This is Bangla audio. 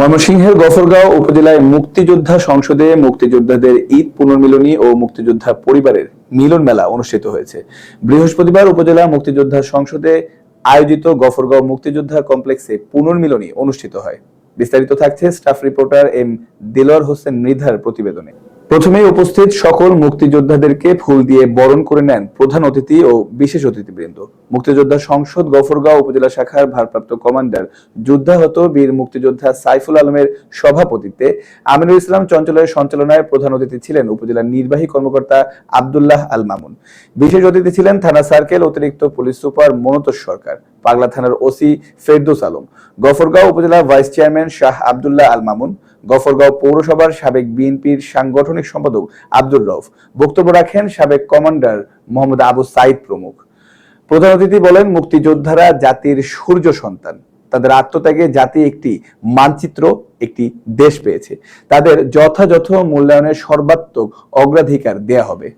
ময়মনসিংহের গফরগাঁও উপজেলায় মুক্তিযোদ্ধা সংসদে মুক্তিযোদ্ধাদের ঈদ পুনর্মিলনী ও মুক্তিযোদ্ধা পরিবারের মিলন মেলা অনুষ্ঠিত হয়েছে। বৃহস্পতিবার উপজেলা মুক্তিযোদ্ধা সংসদে আয়োজিত গফরগাঁও মুক্তিযোদ্ধা কমপ্লেক্সে পুনর্মিলনী অনুষ্ঠিত হয়। বিস্তারিত থাকছে staff reporter M Dilar Hossain মৃধার প্রতিবেদনে। প্রথমেই উপস্থিত সকল মুক্তিযোদ্ধাদেরকে ফুল দিয়ে বরণ করে নেন প্রধান অতিথি ও বিশেষ অতিথিবৃন্দ। মুক্তিযোদ্ধা সংসদ গফরগাঁও উপজেলা শাখার ভারপ্রাপ্ত কমান্ডার, যুদ্ধাহত বীর মুক্তিযোদ্ধা সাইফুল আলমের সভাপতিত্বে আমিনুল ইসলাম চঞ্চলের সঞ্চালনায় প্রধান অতিথি ছিলেন উপজেলার নির্বাহী কর্মকর্তা আবদুল্লাহ আল মামুন। বিশেষ অতিথি ছিলেন থানা সার্কেল অতিরিক্ত পুলিশ সুপার মনোতোষ সরকার, পাগলা থানার ওসি ফেরদোস আলম, গফরগাঁও উপজেলা ভাইস চেয়ারম্যান শাহ আব্দুল্লাহ আল মামুন গফরগাঁও পৌরসভার সাবেক বিএনপির সাংগঠনিক সম্পাদক আব্দুর রফ বক্তব্য রাখেন সাবেক কমান্ডার মোহাম্মদ আবু সাইদ প্রমুখ। প্রধান অতিথি বলেন, মুক্তিযোদ্ধারা জাতির সূর্য সন্তান। তাদের আত্মত্যাগে জাতি একটি মানচিত্র, একটি দেশ পেয়েছে। তাদের যথাযথ মূল্যায়নের সর্বাত্মক অগ্রাধিকার দেয়া হবে।